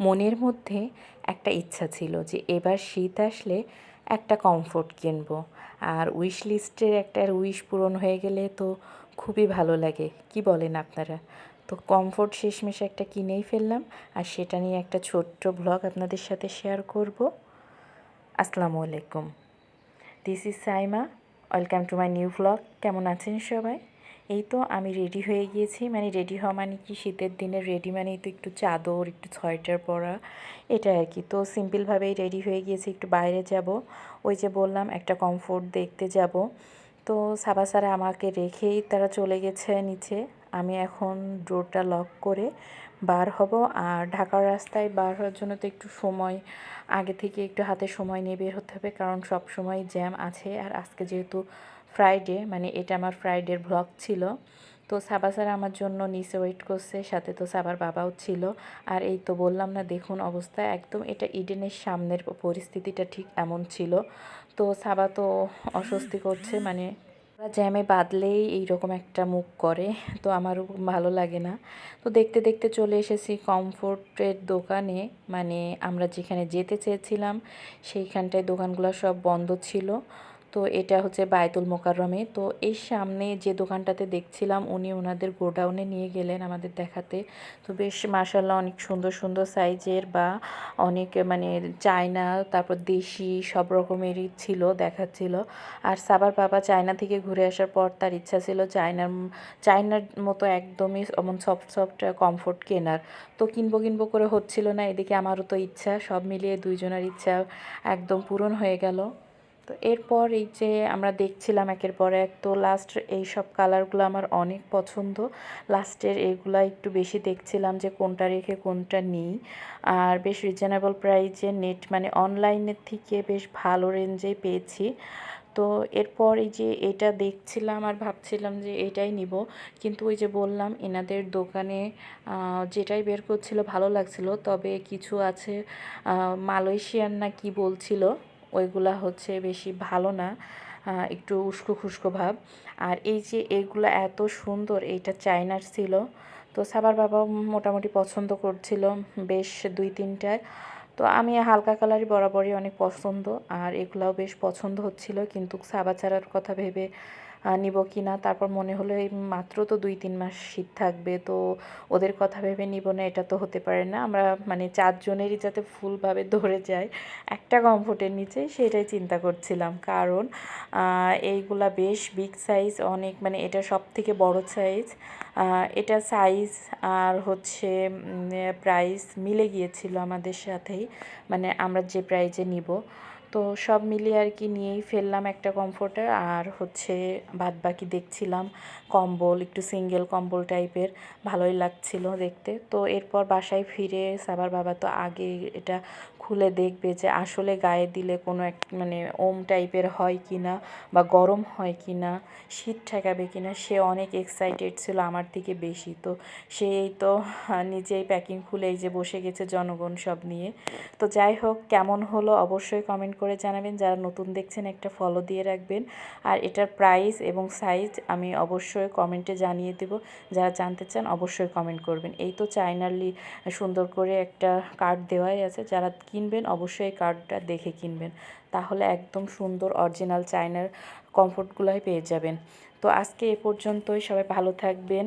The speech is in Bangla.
মনের মধ্যে একটা ইচ্ছা ছিল যে এবার শীত আসলে একটা কমফোর্ট কিনব। আর উইশ লিস্টের একটা উইশ পূরণ হয়ে গেলে তো খুবই ভালো লাগে। কি বলেন আপনারা? তো কমফোর্ট শেষমেশ একটা কিনেই ফেললাম। আর সেটা নিয়ে একটা ছোট্ট ব্লগ আপনাদের সাথে শেয়ার করব। আসসালামু আলাইকুম। This is Saima welcome to my new blog কেমন আছেন সবাই? এই তো আমি রেডি হয়ে গিয়েছি। মানে রেডি হওয়া মানে কি? শীতের দিনে রেডি মানে তো একটু চাদর, একটু সোয়েটার পরা, এটা আর কি। তো সিম্পলভাবেই রেডি হয়ে গিয়েছি, একটু বাইরে যাব। ওই যে বললাম, একটা কমফোর্ট দেখতে যাব। তো সাবা সারা আমাকে রেখেই তারা চলে গেছে নিচে। আমি এখন ডোরটা লক করে বার হব। আর ঢাকার রাস্তায় বার হওয়ার জন্য তো একটু সময়, আগে থেকে একটু হাতে সময় নিয়ে বের হতে হবে কারণ সব সময় জ্যাম আছে। আর আজকে যেহেতু ফ্রাইডে মানে এটা আমার ফ্রাইডের ব্লগ ছিল। তো সাবা স্যার আমার জন্য নিচে ওয়েট করছে, সাথে তো সাবার বাবাও ছিল। আর এই তো বললাম না, দেখুন অবস্থা। একদম এটা ইডেনের সামনের পরিস্থিতিটা ঠিক এমন ছিল। তো সাবা তো অস্বস্তি করছে মানে জ্যামে বাঁধলেই এইরকম একটা মুখ করে, তো আমারও ভালো লাগে না। তো দেখতে দেখতে চলে এসেছি কমফোর্টের দোকানে মানে আমরা যেখানে যেতে চেয়েছিলাম সেইখানটায় দোকানগুলো সব বন্ধ ছিল। তো এটা হচ্ছে বায়তুল মোকাররমে। তো এই সামনে যে দোকানটাতে দেখছিলাম, উনি ওনাদের গোডাউনে নিয়ে গেলেন আমাদের দেখাতে। তো বেশ মাসাল্লাহ অনেক সুন্দর সুন্দর সাইজের বা অনেক মানে চায়না, তারপর দেশি সব রকমেরই ছিল, দেখাচ্ছিল। আর সাবার বাবা চায়না থেকে ঘুরে আসার পর তার ইচ্ছা ছিল চায়নার চায়নার মতো একদমই এমন সফট সফট, কমফোর্ট কেনার। তো কিনবো কিনবো করে হচ্ছিল না, এদিকে আমারও তো ইচ্ছা, সব মিলিয়ে দুইজনের ইচ্ছা একদম পূরণ হয়ে গেল। তো এরপর এই যে আমরা দেখছিলাম একের পর এক, তো লাস্ট এই সব কালারগুলো আমার অনেক পছন্দ। লাস্টের এগুলো একটু বেশি দেখছিলাম যে কোনটা রেখে কোনটা নিই। আর বেশ রিজনেবল প্রাইজে নেট মানে অনলাইনের থেকে বেশ ভালো রেঞ্জে পেয়েছি। তো এরপর এই যে এটা দেখছিলাম আর ভাবছিলাম যে এটাই নিব। কিন্তু ওই যে বললাম, এনাদের দোকানে যেটাই বের করছিল ভালো লাগছিল। তবে কিছু আছে মালয়েশিয়ান না কি বলছিল? ওইগুলা হচ্ছে বেশি ভালো না একটু উস্কো খুস্কো ভাব। আর এই যে এগুলো এত সুন্দর, এইটা চায়নার ছিল। তো সাবার বাবা মোটামুটি পছন্দ করছিল বেশ দুই তিনটায়। তো আমি হালকা কালারই বরাবরই অনেক পছন্দ, আর এগুলাও বেশ পছন্দ হচ্ছিল। কিন্তু সাবা ছাড়ার কথা ভেবে নিব কি না? তারপর মনে হলো এই মাত্র তো দুই তিন মাস শীত থাকবে, তো ওদের কথা ভেবে নিব না, এটা তো হতে পারে না। আমরা মানে চারজনেরই যাতে ফুলভাবে ধরে যায় একটা কমফোর্টের নিচে সেটাই চিন্তা করছিলাম। কারণ এইগুলা বেশ বিগ সাইজ অনেক মানে এটা সব থেকে বড় সাইজ এটা সাইজ আর হচ্ছে প্রাইস মিলে গিয়েছিল আমাদের সাথেই মানে আমরা যে প্রাইজে নিব। তো সব মিলিয়ে আর কি নিয়েই ফেললাম একটা কমফোর্টার আর হচ্ছে বাদ বাকি দেখছিলাম কম্বল, একটু সিঙ্গেল কম্বল টাইপের ভালোই লাগছিল দেখতে। তো এরপর বাসায় ফিরে সাবার বাবা তো আগে এটা খুলে দেখবে যে আসলে গায়ে দিলে কোনো এক মানে ওম টাইপের হয় কি না বা গরম হয় কি না শীত ঠেকাবে কি না সে অনেক এক্সাইটেড ছিল আমার থেকে বেশি। তো সেই তো নিজেই প্যাকিং খুলে এই যে বসে গেছে জনগণ সব নিয়ে। তো যাই হোক, কেমন হলো অবশ্যই কমেন্ট করে জানাবেন, যারা নতুন দেখছেন একটা ফলো দিয়ে রাখবেন। আর এটার প্রাইস এবং সাইজ আমি অবশ্যই কমেন্টে জানিয়ে দেব। যারা জানতে চান অবশ্যই কমেন্ট করবেন। এই তো চাইনারলি সুন্দর করে একটা কার্ড দেওয়াই আছে। যারা কিনবেন অবশ্যই কার্ডটা দেখে কিনবেন। তাহলে একদম সুন্দর অরিজিনাল চায়নার কমফোর্টগুলোই পেয়ে যাবেন। তো আজকে এ পর্যন্তই। সবাই ভালো থাকবেন।